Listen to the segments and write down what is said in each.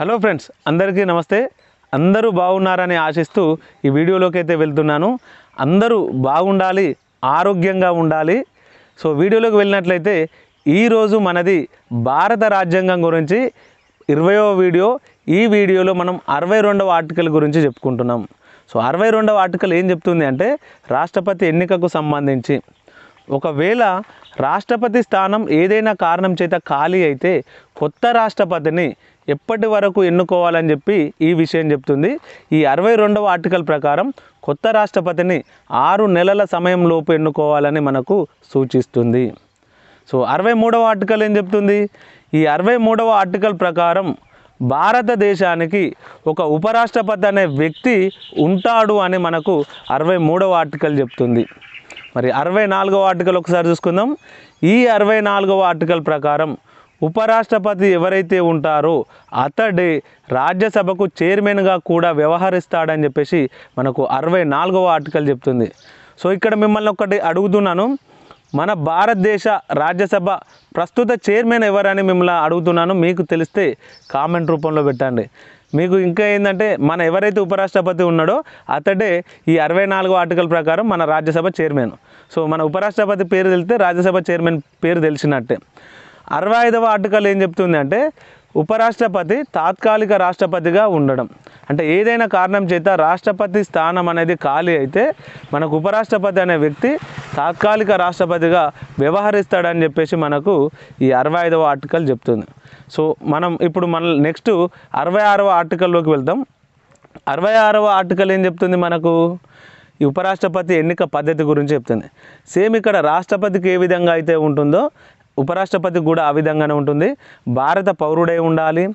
Hello friends అందరికీ నమస్తే. అందరూ బాగున్నారని ఆశిస్తూ ఈ వీడియోలోకి అయితే వెళ్తున్నాను. అందరూ బాగుండాలి ఆరోగ్యంగా ఉండాలి. సో వీడియోలోకి వెళ్ళినట్లయితే ఈరోజు మనది భారత రాజ్యాంగం గురించి ఇరవయో వీడియో. ఈ వీడియోలో మనం అరవై రెండవ ఆర్టికల్ గురించి చెప్పుకుంటున్నాం. సో అరవై రెండవ ఆర్టికల్ ఏం చెప్తుంది అంటే రాష్ట్రపతి ఎన్నికకు సంబంధించి. ఒకవేళ రాష్ట్రపతి స్థానం ఏదైనా కారణం చేత ఖాళీ అయితే కొత్త రాష్ట్రపతిని ఎప్పటి వరకు ఎన్నుకోవాలని చెప్పి ఈ విషయం చెప్తుంది. ఈ అరవై రెండవ ఆర్టికల్ ప్రకారం కొత్త రాష్ట్రపతిని ఆరు నెలల సమయంలోపు ఎన్నుకోవాలని మనకు సూచిస్తుంది. సో అరవై మూడవ ఆర్టికల్ ఏం చెప్తుంది? ఈ అరవై మూడవ ఆర్టికల్ ప్రకారం భారతదేశానికి ఒక ఉపరాష్ట్రపతి అనే వ్యక్తి ఉంటాడు అని మనకు అరవై మూడవ ఆర్టికల్ చెప్తుంది. మరి అరవై నాలుగవ ఆర్టికల్ ఒకసారి చూసుకుందాం. ఈ అరవై నాలుగవ ఆర్టికల్ ప్రకారం ఉపరాష్ట్రపతి ఎవరైతే ఉంటారో అతడే రాజ్యసభకు చైర్మన్గా కూడా వ్యవహరిస్తాడని చెప్పేసి మనకు అరవై నాలుగవ ఆర్టికల్ చెప్తుంది. సో ఇక్కడ మిమ్మల్ని ఒకటి అడుగుతున్నాను. మన భారతదేశ రాజ్యసభ ప్రస్తుత చైర్మన్ ఎవరని మిమ్మల్ని అడుగుతున్నాను. మీకు తెలిస్తే కామెంట్ రూపంలో పెట్టండి. మీకు ఇంకా ఏంటంటే మన ఎవరైతే ఉపరాష్ట్రపతి ఉన్నాడో అతడే ఈ అరవై నాలుగో ఆర్టికల్ ప్రకారం మన రాజ్యసభ చైర్మన్. సో మన ఉపరాష్ట్రపతి పేరు తెలిస్తే రాజ్యసభ చైర్మన్ పేరు తెలిసినట్టే. అరవై ఐదవ ఆర్టికల్ ఏం చెప్తుంది అంటే ఉపరాష్ట్రపతి తాత్కాలిక రాష్ట్రపతిగా ఉండడం. అంటే ఏదైనా కారణం చేత రాష్ట్రపతి స్థానం అనేది ఖాళీ అయితే మనకు ఉపరాష్ట్రపతి అనే వ్యక్తి తాత్కాలిక రాష్ట్రపతిగా వ్యవహరిస్తాడని చెప్పేసి మనకు ఈ అరవై ఐదవ ఆర్టికల్ చెప్తుంది. సో మనం ఇప్పుడు మన నెక్స్ట్ అరవై ఆరవ ఆర్టికల్లోకి వెళ్తాం అరవై ఆరవ ఆర్టికల్ ఏం చెప్తుంది మనకు? ఈ ఉపరాష్ట్రపతి ఎన్నిక పద్ధతి గురించి చెప్తుంది. సేమ్ ఇక్కడ రాష్ట్రపతికి ఏ విధంగా అయితే ఉంటుందో ఉపరాష్ట్రపతికి కూడా ఆ విధంగానే ఉంటుంది. భారత పౌరుడై ఉండాలి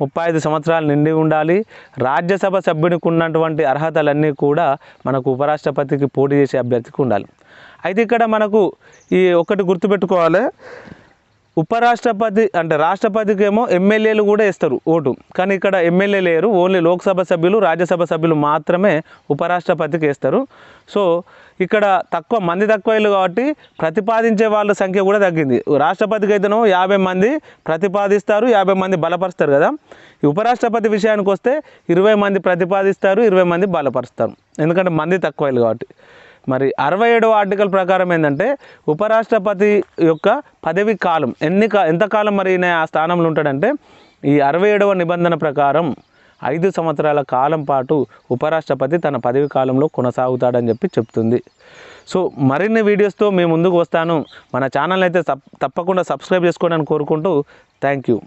ముప్పై ఐదు సంవత్సరాలు నిండి ఉండాలి. రాజ్యసభ సభ్యునికి ఉన్నటువంటి అర్హతలన్నీ కూడా మనకు ఉపరాష్ట్రపతికి పోటీ చేసే అభ్యర్థికి ఉండాలి. అయితే ఇక్కడ మనకు ఈ ఒకటి గుర్తుపెట్టుకోవాలి. ఉపరాష్ట్రపతి అంటే రాష్ట్రపతికి ఏమో ఎమ్మెల్యేలు కూడా ఇస్తారు ఓటు. కానీ ఇక్కడ ఎమ్మెల్యే లేరు. ఓన్లీ లోక్సభ సభ్యులు రాజ్యసభ సభ్యులు మాత్రమే ఉపరాష్ట్రపతికి వేస్తారు. సో ఇక్కడ తక్కువ మంది తక్కువలు కాబట్టి ప్రతిపాదించే వాళ్ళ సంఖ్య కూడా తగ్గింది. రాష్ట్రపతికి అయితేనో యాభై మంది ప్రతిపాదిస్తారు యాభై మంది బలపరుస్తారు కదా. ఈ ఉపరాష్ట్రపతి విషయానికి వస్తే ఇరవై మంది ప్రతిపాదిస్తారు ఇరవై మంది బలపరుస్తారు. ఎందుకంటే మంది తక్కువ కాబట్టి. మరి అరవై ఏడవ ఆర్టికల్ ప్రకారం ఏంటంటే ఉపరాష్ట్రపతి యొక్క పదవి కాలం ఎన్ని కా ఎంతకాలం మరి ఈయన ఆ స్థానంలో ఉంటాడంటే ఈ అరవై ఏడవ నిబంధన ప్రకారం ఐదు సంవత్సరాల కాలం పాటు ఉపరాష్ట్రపతి తన పదవి కాలంలో కొనసాగుతాడని చెప్పి చెప్తుంది. సో మరిన్ని వీడియోస్తో మేము ముందుకు వస్తాను. మన ఛానల్ అయితే తప్పకుండా సబ్స్క్రైబ్ చేసుకోవడానికి కోరుకుంటూ థ్యాంక్ యూ